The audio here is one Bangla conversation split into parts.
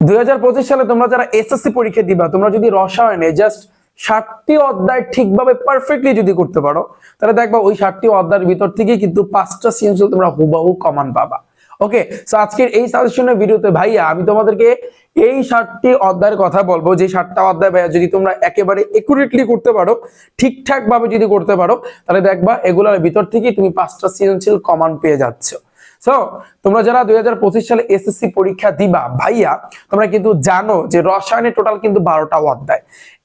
দুই হাজার পঁচিশ সালে তোমরা যারা এসএসসি পরীক্ষা দিবা, তোমরা যদি রসায়নে জাস্ট ষাটটি অধ্যায় ঠিকভাবে পারফেক্টলি যদি করতে পারো, তাহলে দেখবা ওই ষাটটি অধ্যায়ের ভিতর থেকে কিন্তু পাঁচটা সৃজনশীল তোমরা হুবাহু কমান পাবা। ওকে সো আজকের এই সাজেশনের ভিডিওতে ভাইয়া আমি তোমাদেরকে এই ষাটটি অধ্যায়ের কথা বলব, যে ষাটটা অধ্যায় ভাইয়া যদি তোমরা একেবারে একুরেটলি করতে পারো ঠিকঠাক ভাবে যদি করতে পারো, তাহলে দেখবা এগুলোর ভিতর থেকেই তুমি পাঁচটা সৃজনশীল কমান পেয়ে যাচ্ছ। সো তোমরা যারা দুই হাজার পঁচিশ সালে এসএসসি পরীক্ষা দিবা, ভাইয়া, তোমরা কিন্তু জানো যে রসায়নের টোটাল কিন্তু বারোটা অধ্যায়।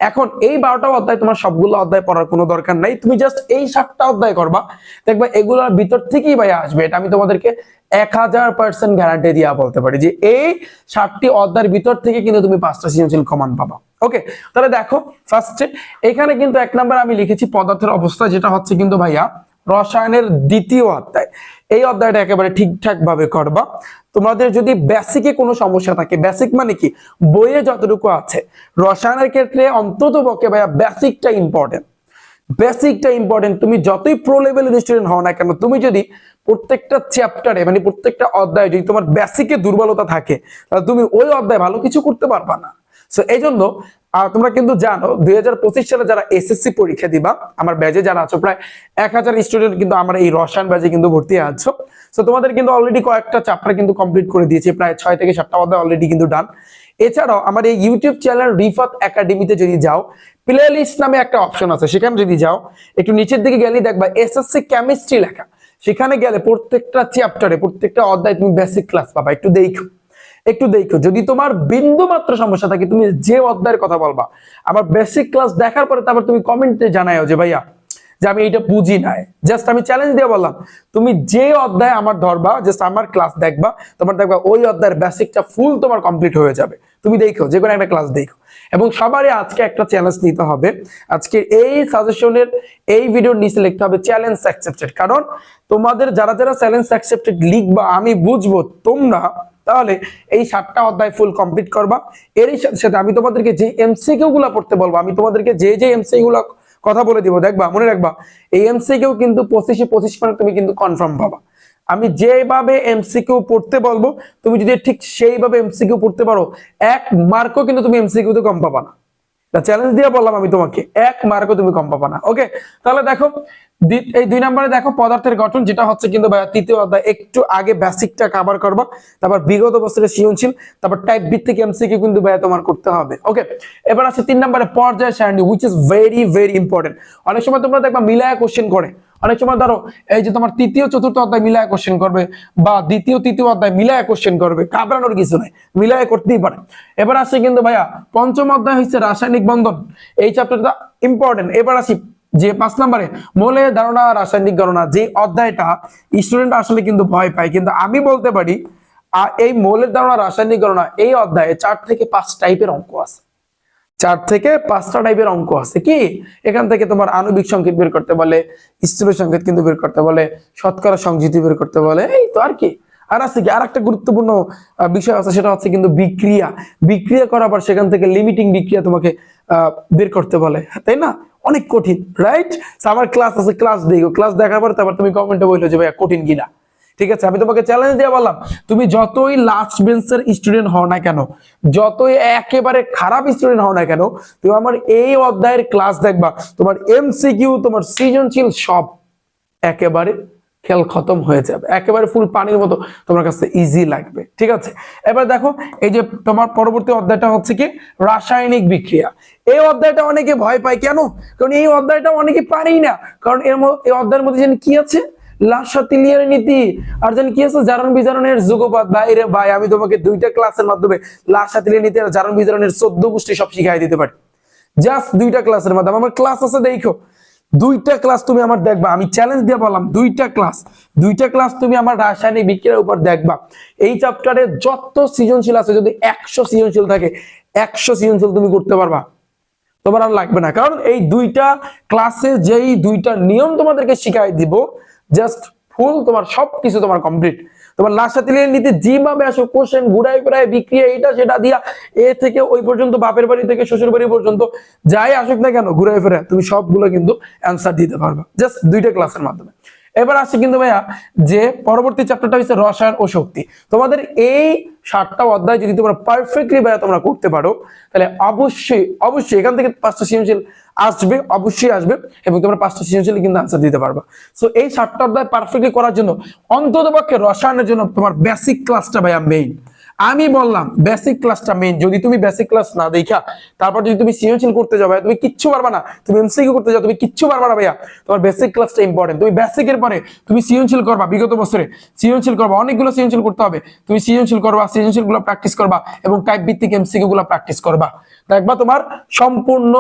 এখন এই বারোটা অধ্যায় তোমার সবগুলো অধ্যায় পড়ার কোনো দরকার নাই। তুমি জাস্ট এই সাতটা অধ্যায় করবা। দেখবা এগুলোর ভিতর থেকেই ভাইয়া আসবে। এটা আমি তোমাদেরকে এক হাজার পার্সেন্ট গ্যারান্টি দিয়া বলতে পারি যে এই সাতটি অধ্যায়ের ভিতর থেকে কিন্তু তুমি পাঁচটা সৃজনশীল কমান পাবা। ওকে তাহলে দেখো ফার্স্টে এখানে কিন্তু এক নাম্বার আমি লিখেছি পদার্থের অবস্থা, যেটা হচ্ছে কিন্তু ভাইয়া রসায়নের দ্বিতীয় অধ্যায়। এই অধ্যায়টা একেবারে ঠিকঠাক ভাবে করবা। তোমাদের যদি বেসিকে কোনো সমস্যা থাকে বেসিক মানে কি? বইয়ে যতটুকু আছে, রসায়নের ক্ষেত্রে অন্তত পক্ষে ভাইয়া বেসিকটা ইম্পর্টেন্ট বেসিকটা ইম্পর্টেন্ট তুমি যতই প্রো লেভেলের স্টুডেন্ট হও না কেন, তুমি যদি প্রত্যেকটা চ্যাপ্টারে মানে প্রত্যেকটা অধ্যায়ে যদি তোমার বেসিকে দুর্বলতা থাকে, তাহলে তুমি ওই অধ্যায় ভালো কিছু করতে পারবা না। সো এই জন্য তোমরা কিন্তু জানো, দুই হাজার পঁচিশ সালে যারা এসএসসি পরীক্ষা দিবা, আমার ব্যাজে যারা আছো, প্রায় এক হাজার স্টুডেন্ট কিন্তু আমার এই রসায়ন ব্যাজে কিন্তু ভর্তি আছো। সো তোমাদের কিন্তু অলরেডি কয়েকটা চ্যাপ্টার কিন্তু কমপ্লিট করে দিয়েছে, প্রায় ছয় থেকে সাতটা অধ্যায় অলরেডি কিন্তু ডান এছাড়াও, আমার এই ইউটিউব চ্যানেল রিফাত একাডেমিতে যদি যাও প্লে লিস্ট নামে একটা অপশন আছে, সেখানে যদি যাও, একটু নিচের দিকে গেলেই দেখবা এসএসসি কেমিস্ট্রি লেখা। সেখানে গেলে প্রত্যেকটা চ্যাপ্টারে প্রত্যেকটা অধ্যায় তুমি বেসিক ক্লাস পাবা, একটু দেখো। একটু দেখো, যদি তোমার বিন্দু মাত্র সমস্যা থাকে, তুমি যে অধ্যায়ের কথা বলবা আবার বেসিক ক্লাস দেখার পরে তারপর তুমি কমেন্টে জানাও যে, ভাইয়া, যে আমি এটা বুঝি নাই। জাস্ট আমি চ্যালেঞ্জ দিয়ে বললাম, তুমি যে অধ্যায় আমার ধরবা জাস্ট আমার ক্লাস দেখবা, তোমার দেখবা ওই অধ্যায়ের বেসিকটা ফুল তোমার কমপ্লিট হয়ে যাবে। তুমি দেখো, যে কোনো একটা ক্লাস দেখো। এবং সবারই আজকে একটা চ্যালেঞ্জ নিতে হবে। আজকে এই সাজেশনের এই ভিডিওর নিচে লিখতে হবে চ্যালেঞ্জ অ্যাকসেপ্টেড কারণ তোমাদের যারা যারা চ্যালেঞ্জ অ্যাকসেপ্টেড লিখবা, আমি বুঝব তোমরা তাহলে এই সাতটা অধ্যায় ফুল কমপ্লিট করবা। এরই সাথে সাথে আমি তোমাদেরকে যে এমসিকিউ গুলা পড়তে বলব, আমি তোমাদেরকে যে যে এমসিকিউ গুলা কথা বলে দিব, দেখবা, মনে রাখবা, এই এমসিকিউ কিন্তু পঁচিশে পঁচিশ মানে তুমি কিন্তু কনফার্ম পাবা। আমি যেভাবে এমসিকিউ পড়তে বলব, তুমি যদি ঠিক সেইভাবে এমসিকিউ পড়তে পারো, এক মার্কও কিন্তু তুমি এমসিকিউ তে কম পাবা না। চ্যালেঞ্জ দিয়ে বললাম আমি তোমাকে, এক মার্কও তুমি কম পাবা না ওকে তাহলে দেখো এই দুই নম্বরে দেখো পদার্থের গঠন, যেটা হচ্ছে কিন্তু তৃতীয় অধ্যায়, একটু আগে বেসিকটা কভার করবা, তারপর বিগত বছরের সৃজনশীল, তারপর টাইপ ভিত্তিক এমসিকিউ কিন্তু ভাইয়া তোমার করতে হবে ওকে এবার আছে তিন নম্বরে পর্যায় সারণী which is very very important অনেক সময় তোমরা দেখবা মিলায়া কোশ্চেন করে, অনেক সময় ধরো এই যে তোমার তৃতীয়, চতুর্থ অধ্যায় মিলায় কোশ্চেন করবে, বা দ্বিতীয়, তৃতীয় অধ্যায় মিলায় কোশ্চেন করবে, ঘাবড়ানোর কিছু নাই, মিলায় করতেই পারে। এবার আসছে কিন্তু ভাইয়া, পঞ্চম অধ্যায় হচ্ছে রাসায়নিক বন্ধন, এই চ্যাপ্টারটা ইম্পর্টেন্ট এবার আসি যে পাঁচ নম্বরে মৌলের ধারণা রাসায়নিক গণনা যে অধ্যায়টা স্টুডেন্ট আসলে কিন্তু ভয় পায়। কিন্তু আমি বলতে পারি আহ, এই মৌলের ধারণা রাসায়নিক গণনা এই অধ্যায়ে চার থেকে পাঁচ টাইপের অঙ্ক আছে। চার থেকে পাঁচটা টাইপের অঙ্ক আছে কি? এখান থেকে তোমার আণবিক সংকেত বের করতে বলে স্থূল সংকেত কিন্তু বের করতে বলে শতকরা সংযুতি বের করতে বলে এই তো আর কি। আর আছে কি? আর একটা গুরুত্বপূর্ণ বিষয় আছে সেটা হচ্ছে কিন্তু বিক্রিয়া। বিক্রিয়া করার পর সেখান থেকে লিমিটিং বিক্রিয়া তোমাকে বের করতে বলে তাই না? অনেক কঠিন রাইট আমার ক্লাস আছে ক্লাস দেখো। ক্লাস দেখার পর তারপর তুমি কমেন্টে বলল যে, ভাইয়া, কঠিন কিনা? ঠিক আছে, আমি তোমাকে চ্যালেঞ্জ দিয়ে বললাম, তুমি যতই লাস্ট বেঞ্চের স্টুডেন্ট হও না কেন, যতই একেবারে খারাপ স্টুডেন্ট হও না কেন, তুমি আমার এই অধ্যায়ের ক্লাস দেখবা, তোমার এমসিকিউ তোমার সৃজনশীল সব একেবারে খেল খতম হয়ে যাবে। একেবারে ফুল পানির মতো তোমার কাছে ইজি লাগবে, ঠিক আছে? এবার দেখো, এই যে তোমার পরবর্তী অধ্যায়টা হচ্ছে কি? রাসায়নিক বিক্রিয়া। এই অধ্যায়টা অনেকে ভয় পায়, কেন? কারণ এই অধ্যায়টা অনেকে পারেই না। কারণ এর এই অধ্যায়ের মধ্যে জানি কি আছে? নীতি। আর জানি কি আছে? জারণ বিজারণের যুগপাত বাইরে ভাই আমি তোমাকে দুইটা ক্লাসের মাধ্যমে লাশাতিলিয়ার নীতি আর জারণ বিজারণের চোদ্দ গোষ্ঠী সব শিখাই দিতে পারি। জাস্ট দুইটা ক্লাসের মাধ্যমে। আমার ক্লাস আছে, দেখো। দুইটা ক্লাস তুমি আমার দেখবা। আমি চ্যালেঞ্জ দিয়ে বললাম, দুইটা ক্লাস দুইটা ক্লাস তুমি আমার রাসায়নিক বিক্রিয়ার উপর দেখবা। এই চ্যাপ্টারে যত সৃজনশীল আছে, যদি একশো সৃজনশীল থাকে, একশো সৃজনশীল তুমি করতে পারবা। তোমার আর লাগবে না। কারণ এই দুইটা ক্লাসে যেই দুইটা নিয়ম তোমাদেরকে শিখাই দিব জাস্ট ফুল তোমার সবকিছু তোমার কমপ্লিট তোমার লাশাতিলের নিতে যেভাবে আসো কোশ্চেন ঘুরায় ঘুরায় বিক্রিয়া এটা সেটা দিয়া এ থেকে ওই পর্যন্ত, বাপের বাড়ি থেকে শ্বশুর বাড়ি পর্যন্ত যাই আসুক না কেন, ঘুরায় ফেরে তুমি সবগুলো কিন্তু অ্যান্সার দিতে পারবে। জাস্ট দুইটা ক্লাসের মাধ্যমে। এবার আসছে কিন্তু ভাইয়া যে পরবর্তী চ্যাপ্টারটা হচ্ছে রসায়ন ও শক্তি। তোমাদের এই সাতটা অধ্যায় যদি তোমরা পারফেক্টলি ভাইয়া তোমরা করতে পারো, তাহলে অবশ্যই অবশ্যই এখান থেকে পাঁচটা সৃজনশীল আসবে, অবশ্যই আসবে এবং তোমরা পাঁচটা সৃজনশীল কিন্তু আনসার দিতে পারবা। সো এই সাতটা অধ্যায় পারফেক্টলি করার জন্য অন্ততপক্ষে রসায়নের জন্য তোমার বেসিক ক্লাসটা ভাইয়া মেইন আমি বললাম বেসিক ক্লাসটা মেইন যদি তুমি বেসিক ক্লাস না দেখা তারপর যদি তুমি সৃজনশীল করতে যাও তুমি কিচ্ছু পারবা না। তুমি এমসিকিউ করতে যাও, তুমি কিচ্ছু পারবা না ভাইয়া। তোমার বেসিক ক্লাসটা ইম্পর্টেন্ট তুমি বেসিকের পরে তুমি সৃজনশীল করবা, বিগত বছরে। সৃজনশীল করবা, অনেকগুলো সৃজনশীল করতে হবে। তুমি সৃজনশীল করবা সৃজনশীলগুলো প্র্যাকটিস করবা এবং টাইপ ভিত্তিক এমসিকিউ গুলো প্র্যাকটিস করবা। দেখবা তোমার সম্পূর্ণ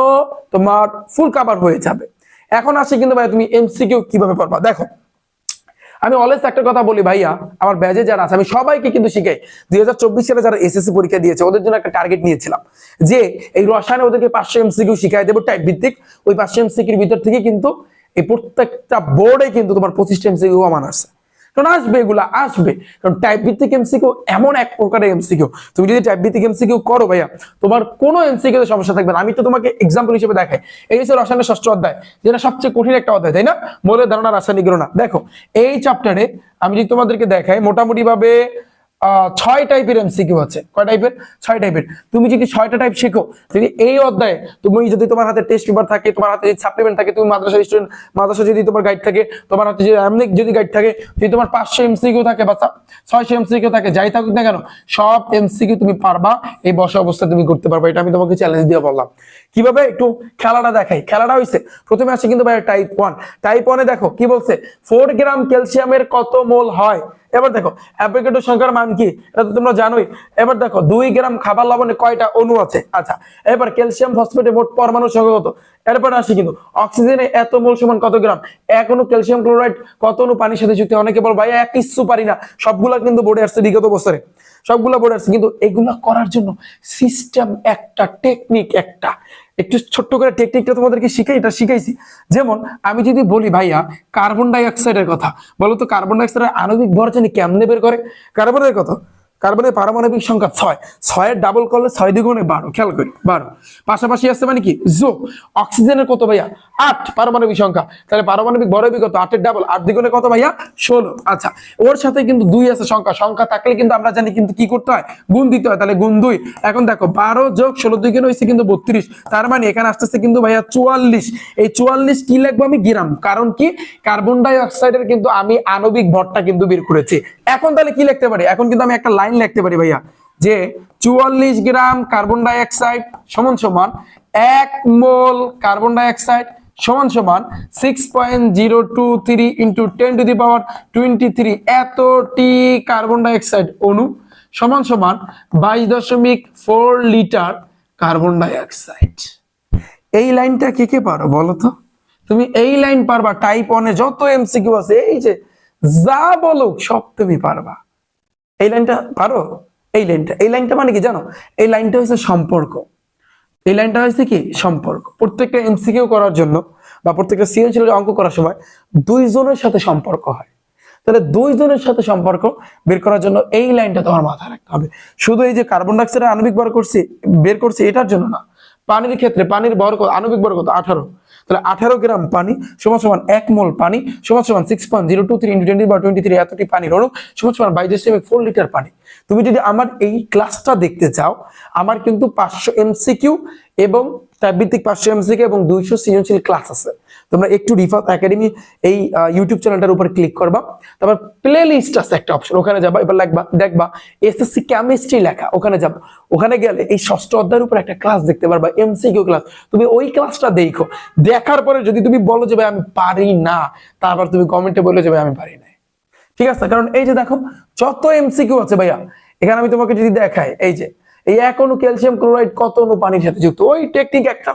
তোমার ফুল কাভার হয়ে যাবে। এখন আসে কিন্তু ভাইয়া, তুমি এমসিকিউ কীভাবে পারবা দেখো আমি অলওয়েজ একটা কথা বলি, ভাইয়া, আমার ব্যাজে যারা আছে, আমি সবাইকে কিন্তু শিখাই। দুই হাজার চব্বিশ সালে যারা এসএসসি পরীক্ষা দিয়েছে, ওদের জন্য একটা টার্গেট নিয়েছিলাম, যে এই রসায়নে ওদেরকে পাঁচশো এমসিকিউ শিখাই দেবো টাইপ ভিত্তিক। ওই পাঁচশো এমসিকিউর ভিতর থেকে কিন্তু এই প্রত্যেকটা বোর্ডে কিন্তু তোমার পঁচিশটা এমসিকিউ কমান আছে। কারণ আসবে, এগুলা আসবে। কারণ টাইপ ভিত্তিক এমসিকিউ এমন এক প্রকারের এমসিকিউ তুমি যদি টাইপ ভিত্তিক এমসিকিউ করো ভাইয়া, তোমার কোনো এমসিকিউতে সমস্যা থাকবে না। আমি তো তোমাকে এক্সাম্পল হিসেবে দেখাই। এই হচ্ছে রসায়নের ষষ্ঠ অধ্যায়, যেটা সবচেয়ে কঠিন একটা অধ্যায়, তাই না? মৌলের ধারণা রাসায়নিক গণনা। দেখো, এই চ্যাপ্টারে আমি যদি তোমাদেরকে দেখাই মোটামুটি ভাবে ছয় টাইপের এমসিকিউ আছে। কয় টাইপের ছয় টাইপের তুমি যদি ছয়টা টাইপ শেখো, যদি এই অধ্যায়ে তুমি যদি তোমার হাতে টেস্ট পেপার থাকে, তোমার হাতে যদি সাপ্লিমেন্ট থাকে, তুমি মাদ্রাসা স্টুডেন্ট মাদ্রাসা যদি তোমার গাইড থাকে, তোমার হাতে যদি এমনি যদি গাইড থাকে, যদি তোমার পাঁচশো এমসিকিউ থাকে বা ছয়শো এমসিকিউ থাকে, যাই থাকুক না কেন, সব এমসিকিউ তুমি পারবা, এই বসা অবস্থা তুমি করতে পারবা। এটা আমি তোমাকে চ্যালেঞ্জ দিয়ে বললাম। কীভাবে? একটু খেলাটা দেখাই। খেলাটা হইছে, প্রথমে আসে কিন্তু ভাই টাইপ ওয়ান টাইপ ওয়ানে দেখো, কি বলছে? ফোর গ্রাম ক্যালসিয়ামের কত মোল হয়? এবার দেখো অ্যাপ্লিকেটর সংখ্যার মান কি? এটা তো তোমরা জানোই। এবার দেখো, দুই গ্রাম খাবার লবণে কয়টা অণু আছে? আচ্ছা এবার ক্যালসিয়াম ফসফেটে মোট পরমাণু সংখ্যা কত? এরপর আসি কিন্তু অক্সিজেনে এত মোল সমান কত গ্রাম এক অণু ক্যালসিয়াম ক্লোরাইড কত অণু পানির সাথে যুক্ত? অনেকে বল ভাই এক কিচ্ছু পারি না। সবগুলা কিন্তু বোর্ডে আসছে বিগত বছরে। সবগুলা পড়ে আসছে কিন্তু এগুলা করার জন্য সিস্টেম একটা টেকনিক একটা। একটু ছোট্ট করে টেকনিকটা তোমাদেরকে শিখাই, এটা শিখাইছি। যেমন আমি যদি বলি, ভাইয়া কার্বন ডাইঅক্সাইডের কথা। বলো তো কার্বন ডাইঅক্সাইডের আণবিক ভর জানি কেমনে বের করে? কার্বনের কত কার্বনের পারমাণবিক সংখ্যা ছয়। ছয়ের ডাবল করলে ছয় দ্বিগুণে বারো। খেয়াল করি, বারো। পাশাপাশি আসছে মানে কি? যোগ। অক্সিজেনের কত ভাইয়া? আট পারমাণবিক সংখ্যা। তাহলে পারমাণবিক ভরবি কত আটের ডাবল আট দ্বিগুণে কত ভাইয়া? ষোলো। আচ্ছা ওর সাথে কিন্তু দুই আছে সংখ্যা। সংখ্যা থাকলে কিন্তু আমরা জানি কিন্তু কি করতে হয়? গুণ দিতে হয়। তাহলে গুণ দুই। এখন দেখো, বারো যোগ ষোলো দুই কেন হয়েছে কিন্তু বত্রিশ। তার মানে এখানে আসতেছে কিন্তু ভাইয়া চুয়াল্লিশ। এই চুয়াল্লিশ কি লাগবো আমি? গ্রাম। কারণ কি? কার্বন ডাই অক্সাইডের কিন্তু আমি আণবিক ভরটা কিন্তু বের করেছি। এখন তাহলে কি লিখতে পারি? এখন কিন্তু আমি একটা লাইন লিখতে পারি ভাইয়া যে চুয়াল্লিশ গ্রাম কার্বন ডাই অক্সাইড সমান সমান এক মোল কার্বন ডাই অক্সাইড সমান সমান six point zero two three into ten to the power twenty three এতটি কার্বন ডাই অক্সাইড অণু সমান সমান বাইশ দশমিক four litre carbon dioxide এই লাইনটা কে কে পারো বলো তো? তুমি এই লাইন পারবা টাইপ ওয়ানে যত এমসিকিউ আছে এই যে যা বলুক সব তুমি পারবা। এই লাইনটা পারো? এই লাইনটা এই লাইনটা মানে কি জানো? এই লাইনটা হচ্ছে সম্পর্ক। এই লাইনটা হচ্ছে কি? সম্পর্ক। প্রত্যেকটা এমসিকিউ করার জন্য বা প্রত্যেকটা সৃজনশীল অঙ্ক করার সময় দুইজনের সাথে সম্পর্ক হয়। তাহলে দুইজনের সাথে সম্পর্ক বের করার জন্য এই লাইনটা তোমার মাথায় রাখতে হবে। শুধু এই যে কার্বন ডাইঅক্সাইডের আণবিক বার করছি, বের করছি এটার জন্য না। পানির ক্ষেত্রে পানির বর আণবিক বর কত আঠারো। তাহলে আঠারো গ্রাম পানি, সমান সমান এক মোল পানি, সমান সমান six point zero two three into twenty বা টোয়েন্টি থ্রি এতটি পানির অণু সমান সমান বাইশ দশমিক ফোর লিটার পানি। তুমি যদি আমার এই ক্লাসটা দেখতে চাও, আমার কিন্তু পাঁচশো এমসিকিউ এবং তার ভিত্তিক পাঁচশো এমসিকিউ এবং দুইশো সৃজনশীল ক্লাস আছে। তোমরা একটু রিফাত একাডেমি এই ইউটিউব চ্যানেলটার উপর ক্লিক করবা। তারপর প্লে লিস্ট আছে একটা অপশন ওখানে যাবা, এবার লিখবা দেখবা এসএসসি কেমিস্ট্রি লেখা, ওখানে যাবা। ওখানে গেলে এই ষষ্ঠ অধ্যায়ের উপর একটা ক্লাস দেখতে পারবা এমসিকিউ ক্লাস তুমি ওই ক্লাসটা দেখো। দেখার পরে যদি তুমি বলো যে, ভাই, আমি পারি না, তারপর তুমি কমেন্টে বলে যে, ভাই, আমি পারি না। ঠিক আছে? কারণ এই যে দেখো, যত এমসিকিউ আছে ভাইয়া, এখানে আমি তোমাকে যদি দেখাই, এই যে, এই এক অণু ক্যালসিয়াম ক্লোরাইড কত অণু পানির সাথে যুক্ত? ওই টেকনিক একটা।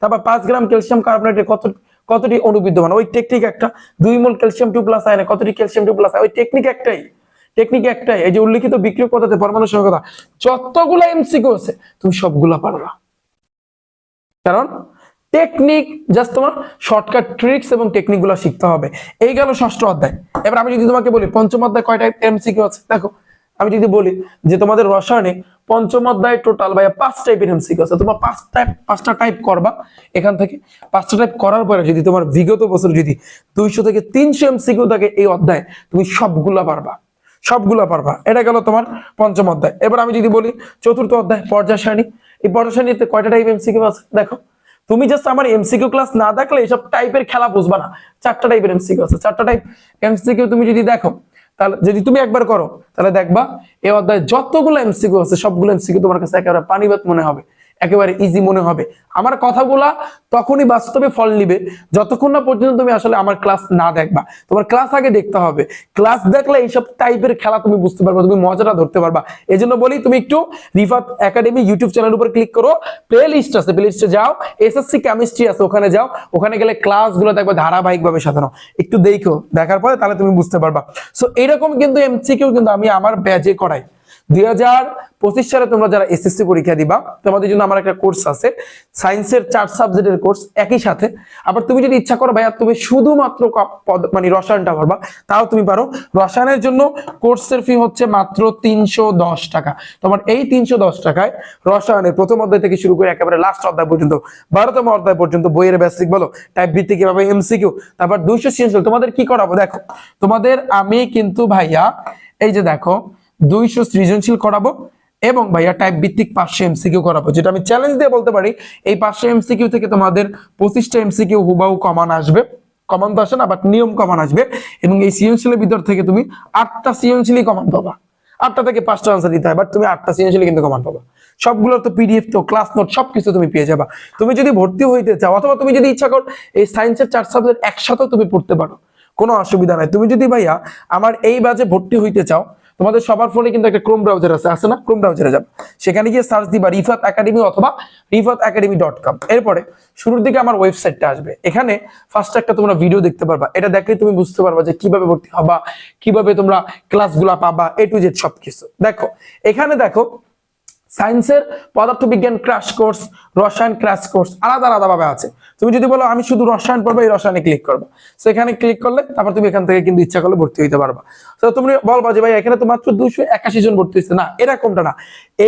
তারপর পাঁচ গ্রাম ক্যালসিয়াম কার্বনেটের কত, কতটি অণু বিদ্যমান? ওই টেকনিক একটা। দুই মোল ক্যালসিয়াম টু প্লাস আয়নে কতটি ক্যালসিয়াম টু প্লাস ওই টেকনিক একটাই। টেকনিক একটাই। এই যে উল্লিখিত বিক্রিয় পদার্থে পরমাণু সংখ্যা যতগুলা এমসিকিউ আছে, তুমি সবগুলা পারবা। কারণ টেকনিক জাস্ট তোমার শর্টকাট ট্রিক্স এবং টেকনিকগুলো শিখতে হবে। এই গেল ষষ্ঠ অধ্যায়। এবার আমি যদি তোমাকে বলি, পঞ্চম অধ্যায় কয়টা এমসিকিউ আছে? দেখো, আমি যদি বলি যে তোমাদের রসায়নে পঞ্চম অধ্যায় টোটাল ভাইয়া পাঁচ টাইপের এমসিকিউ আছে। তোমার পাঁচ টাইপ পাঁচটা টাইপ করবা এখান থেকে। পাঁচটা টাইপ করার পরে যদি তোমার বিগত বছর যদি দুইশো থেকে তিনশো এমসিকিউ থাকে এই অধ্যায়, তুমি সবগুলা পারবা। সবগুলা পারবা। এটা গেল তোমার পঞ্চম অধ্যায়। এবার আমি যদি বলি চতুর্থ অধ্যায় পর্যায় সারণী এই পর্যায় সারণীতে কয়টা টাইপ এমসিকিউ আছে? দেখো তুমি জাস্ট আমার এমসিকিউ ক্লাস না দেখলে এসব টাইপের খেলা বুঝবা না। চারটা টাইপের এমসিকিউ আছে। চারটা টাইপ এমসিকিউ তুমি যদি দেখো, তাহলে যদি তুমি একবার করো, তাহলে দেখবা এই অধ্যায়ে যতগুলো এমসিকিউ আছে, সবগুলো এমসিকিউ তোমার কাছে একেবারে পানিবাদ মনে হবে। একেবারে ইজি মনে হবে। আমার কথাগুলা তখনই বাস্তবে ফল নিবে, যতক্ষণ না পর্যন্ত তুমি আসলে আমার ক্লাস না দেখবা। তোমার ক্লাস আগে দেখতে হবে। ক্লাস দেখলে এইসব টাইপের খেলা তুমি বুঝতে পারবা, তুমি মজাটা ধরতে পারবা। এই জন্য বলি, তুমি একটু রিফাত একাডেমি ইউটিউব চ্যানেল উপর ক্লিক করো। প্লে লিস্ট আছে প্লে লিস্টে যাও। এসএসসি কেমিস্ট্রি আছে, ওখানে যাও। ওখানে গেলে ক্লাসগুলো দেখবে ধারাবাহিকভাবে সাজানো। একটু দেখো, দেখার পরে তাহলে তুমি বুঝতে পারবা। সো এরকম কিন্তু এমসিকিউ কিন্তু আমি আমার ব্যাজে করাই। দুই হাজার পঁচিশ সালে তোমরা যারা এসএসসি পরীক্ষা দিবা, তোমাদের জন্য আমার একটা কোর্স আছে। সায়েন্সের চার সাবজেক্টের কোর্স একই সাথে। আবার তুমি যদি ইচ্ছা করো ভাইয়া, তুমি শুধুমাত্র মানে রসায়নটা পারবা তাও তুমি পারো। রসায়নের জন্য কোর্সের ফি হচ্ছে মাত্র তিনশো দশ টাকা। তোমার এই তিনশো দশ টাকায় রসায়নের প্রথম অধ্যায় থেকে শুরু করে একেবারে লাস্ট অধ্যায় পর্যন্ত, বারোতম অধ্যায় পর্যন্ত বইয়ের বেসিক বলো টাইপ ভিত্তিক এভাবে এমসিকিউ তারপর দুইশো সৃজনশীল তোমাদের কি করাবো? দেখো, তোমাদের আমি কিন্তু ভাইয়া, এই যে দেখো দুইশো সৃজনশীল করাবো এবং ভাইয়া টাইপ ভিত্তিক পাঁচশো এমসিকিউ করাবো, যেটা আমি চ্যালেঞ্জ দিয়ে বলতে পারি, এই পাঁচশো এমসিকিউ থেকে তোমাদের পঁচিশটা এমসিকিউ হুবাহু কমান আসবে। কমান তো আসে না বাট নিয়ম কমান আসবে। এবং এই সৃজনশীলের ভিতর থেকে তুমি আটটা সৃজনশীলই কমান পাবা। আটটা থেকে পাঁচটা আনসার দিতে হয় বাট তুমি আটটা সৃজনশীল কিন্তু কমান পাবা। সবগুলোর তো পিডিএফ তো ক্লাস নোট সবকিছু তুমি পেয়ে যাবা। তুমি যদি ভর্তি হইতে চাও, অথবা তুমি যদি ইচ্ছা করো, এই সায়েন্সের চার সাবজেক্ট একসাথেও তুমি পড়তে পারো। কোনো অসুবিধা নাই। তুমি যদি ভাইয়া আমার এই বাজে ভর্তি হইতে চাও তোমাদের সবার ফোনে কিন্তু একটা ক্রোম ব্রাউজার আছে আছে না? ক্রোম ব্রাউজারে যাবে। সেখানে গিয়ে সার্চ দিবা রিফাত একাডেমি অথবা রিফাত একাডেমি ডট কম এরপরে শুরুর দিকে আমার ওয়েবসাইটটা আসবে। এখানে ফার্স্ট একটা তোমরা ভিডিও দেখতে পারবা। এটা দেখলে তুমি বুঝতে পারবা যে কীভাবে ভর্তি হবা, কীভাবে তোমরা ক্লাসগুলা পাবা এ টু জেড সবকিছু। দেখো, এখানে দেখো সায়েন্সের পদার্থবিজ্ঞান ক্রাশ কোর্স রসায়ন ক্রাশ কোর্স আলাদা আলাদা ভাবে আছে। তুমি যদি বলো, আমি শুধু রসায়ন পড়ব, এই রসায়নে ক্লিক করব। তো এখানে ক্লিক করলে তারপর তুমি এখান থেকে কিন্তু ইচ্ছা করলে ভর্তি হইতে পারবা। তো তুমি বলবা যে, ভাই, এখানে তো মাত্র দুইশো একাশি জন ভর্তি হয়েছে না এরকমটা না?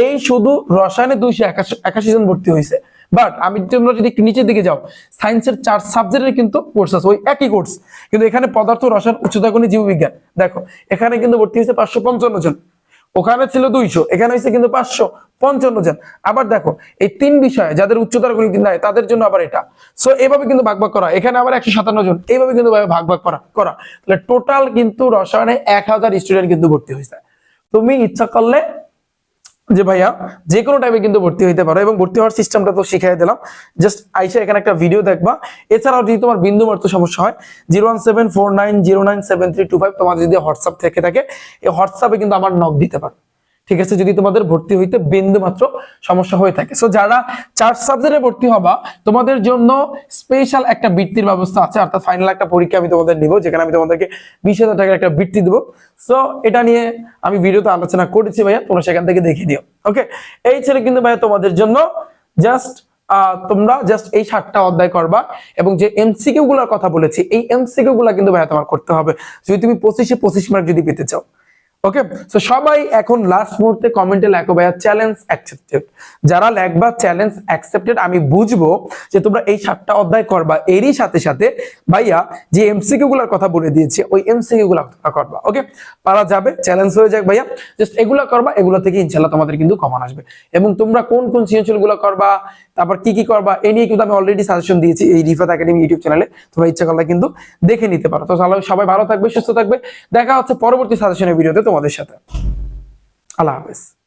এই শুধু রসায়নে দুইশো একাশি জন ভর্তি হয়েছে বাট আমি তোমরা যদি নিচের দিকে যাও সায়েন্সের চার সাবজেক্টের কিন্তু কোর্স আছে, ওই একই কোর্স কিন্তু এখানে পদার্থ, রসায়ন, উচ্চতা, গণিত, জীববিজ্ঞান। দেখো, এখানে কিন্তু ভর্তি হয়েছে পাঁচশো পঞ্চান্ন জন। ওখানে ছিল দুইশো, এখানে হয়েছে কিন্তু পাঁচশো, পঞ্চান্ন জন। আবার দেখো, এই তিন বিষয়ে যাদের উচ্চতার গুলি নাই, তাদের জন্য আবার এটা। সো এভাবে কিন্তু ভাগ ভাগ করা। এখানে আবার একশো সাতান্ন জন। এইভাবে কিন্তু ভাগ ভাগ করা করা। তাহলে টোটাল কিন্তু রসায়নে এক হাজার স্টুডেন্ট কিন্তু ভর্তি হয়েছে। তুমি ইচ্ছা করলে যে ভাইয়া, যে কোনো টাইমে কিন্তু ভর্তি হইতে পারো এবং ভর্তি হওয়ার সিস্টেমটা তো শিখাই দিলাম। জাস্ট আইসা এখানে একটা ভিডিও দেখবা। এছাড়াও যদি তোমার বিন্দু মাত্র সমস্যা হয় zero one seven four nine zero nine seven three two five তোমার যদি হোয়াটসঅ্যাপ থেকে থাকে, এই হোয়াটসঅ্যাপে কিন্তু আমার নক দিতে পারো। ঠিক আছে, যদি তোমাদের ভর্তি হইতে বিন্দু মাত্র সমস্যা হয়ে থাকে। সো যারা চার সাবজেক্টে ভর্তি হবা, তোমাদের জন্য স্পেশাল একটা বৃত্তির ব্যবস্থা আছে, অর্থাৎ ফাইনাল একটা পরীক্ষা আমি তোমাদের নিব, যেখানে আমি তোমাদেরকে বিশ হাজার টাকার একটা বৃত্তি দেবো। সো এটা নিয়ে আমি ভিডিওতে আলোচনা করেছি ভাইয়া, তোমরা সেখান থেকে দেখে দিও ওকে এই ছেলে কিন্তু ভাইয়া তোমাদের জন্য জাস্ট তোমরা জাস্ট এই সাতটা অধ্যায় করবা এবং যে এমসিকিউ গুলোর কথা বলেছি, এই এমসিকিউ গুলা কিন্তু ভাইয়া তোমার করতে হবে। যদি তুমি পঁচিশে পঁচিশ মার্ক যদি পেতে চাও। ওকে সো সবাই এখন লাস্ট মুহূর্তে কমেন্টে লেখো ভাইয়া চ্যালেঞ্জ অ্যাকসেপ্টেড যারা লেখবা চ্যালেঞ্জ অ্যাকসেপ্টেড আমি বুঝব যে তোমরা এই সাতটা অধ্যায় করবা, এরই সাথে সাথে ভাইয়া যে এমসিকিউ গুলোর কথা বলে দিয়েছি, ওই এমসিকিউ গুলো করবা ওকে পারা যাবে চ্যালেঞ্জ হয়ে যাক ভাইয়া। জাস্ট এগুলো করবা, এগুলো থেকে ইনশাল্লাহ তোমাদের কিন্তু কমান আসবে। এবং তোমরা কোন কোন সৃজনশীলগুলো করবা, তারপর কি কি করবা, এ নিয়ে কিন্তু আমি অলরেডি সাজেশন দিয়েছি এই রিফাত একাডেমি ইউটিউব চ্যানেলে। তোমরা ইচ্ছা করলে কিন্তু দেখে নিতে পারো। তো তাহলে সবাই ভালো থাকবে, সুস্থ থাকবে। দেখা হচ্ছে পরবর্তী সাজেশনের ভিডিওতে তোমাদের সাথে। আল্লাহ হাফেজ।